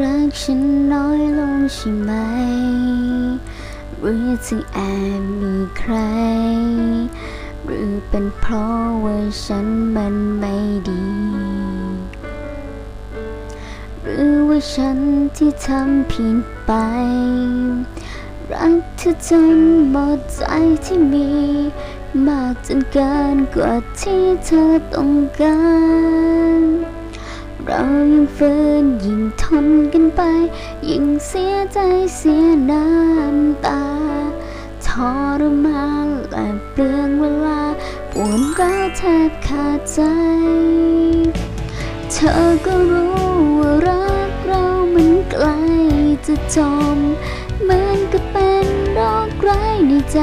รักฉันน้อยลงใช่ไหม หรือที่แอบมีใคร หรือเป็นเพราะว่าฉันมันไม่ดี หรือว่าฉันที่ทำผิดไป รักเธอจนหมดใจที่มี มากจนเกินกว่าที่เธอต้องการ เรายิ่งฝืนยิ่งทนกันไป ยิ่งเสียใจเสียน้ำตาทรมานและเปลืองเวลาปวดร้าวแทบขาดใจ เธอก็รู้ว่ารักเรามันใกลจะจมเหมือนกับเป็นโรคร้ายในใจ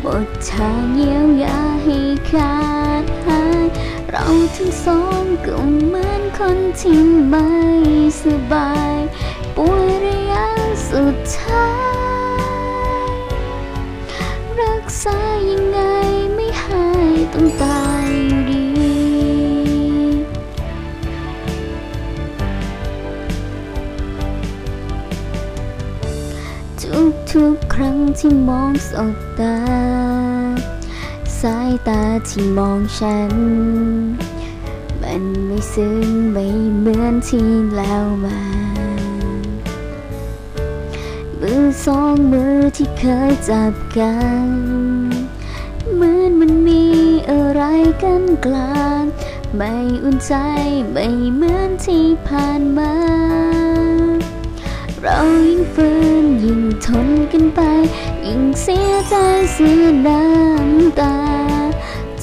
หมดทางเยียวยาให้ขาด เราทั้งสองก็เหมือนคนที่ไม่สบายป่วยระยะสุดท้าย รักษายังไงไม่หายต้องตายอยู่ดีทุกทุกๆครั้งที่มองสบตา สายตาที่มองฉัน มันไม่ซึ้งไม่เหมือนที่แล้วมา มือสองมือที่เคยจับกันเหมือนมันมีอะไรกันกลาง ไม่อุ่นใจไม่เหมือนที่ผ่านมา เรายิ่งฝืนยิ่งทนกันไป ยิ่งเสียใจเสียน้ำตา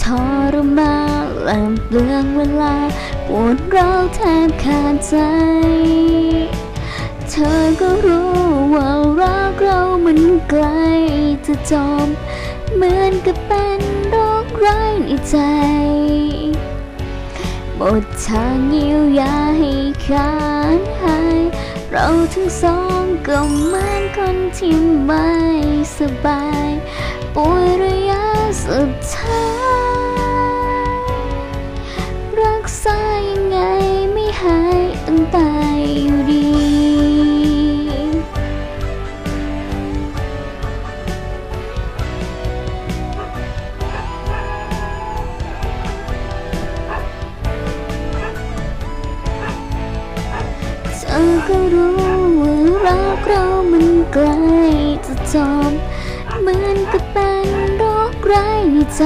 ทรมานและเปลืองเวลาปวดร้าวแทบขาดใจ เธอก็รู้ว่ารักเรามันไกลจะจบเหมือนกับเป็นโรคร้ายในใจหมดทางเยียวยาให้ขาดหาย เราทั้งสองก็เหมือนคนที่ไม่สบาย อก็รู้ว่ารักเรามันใกล้จะจบเหมือนกับเป็นโรคร้ายในใจ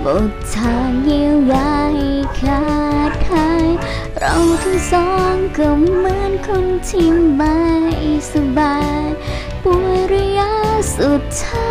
หมดทางเยียวยาให้ขาดหายเราทั้งสองก็เหมือนคนที่ไม่สบายป่วยระยะสุดท้าย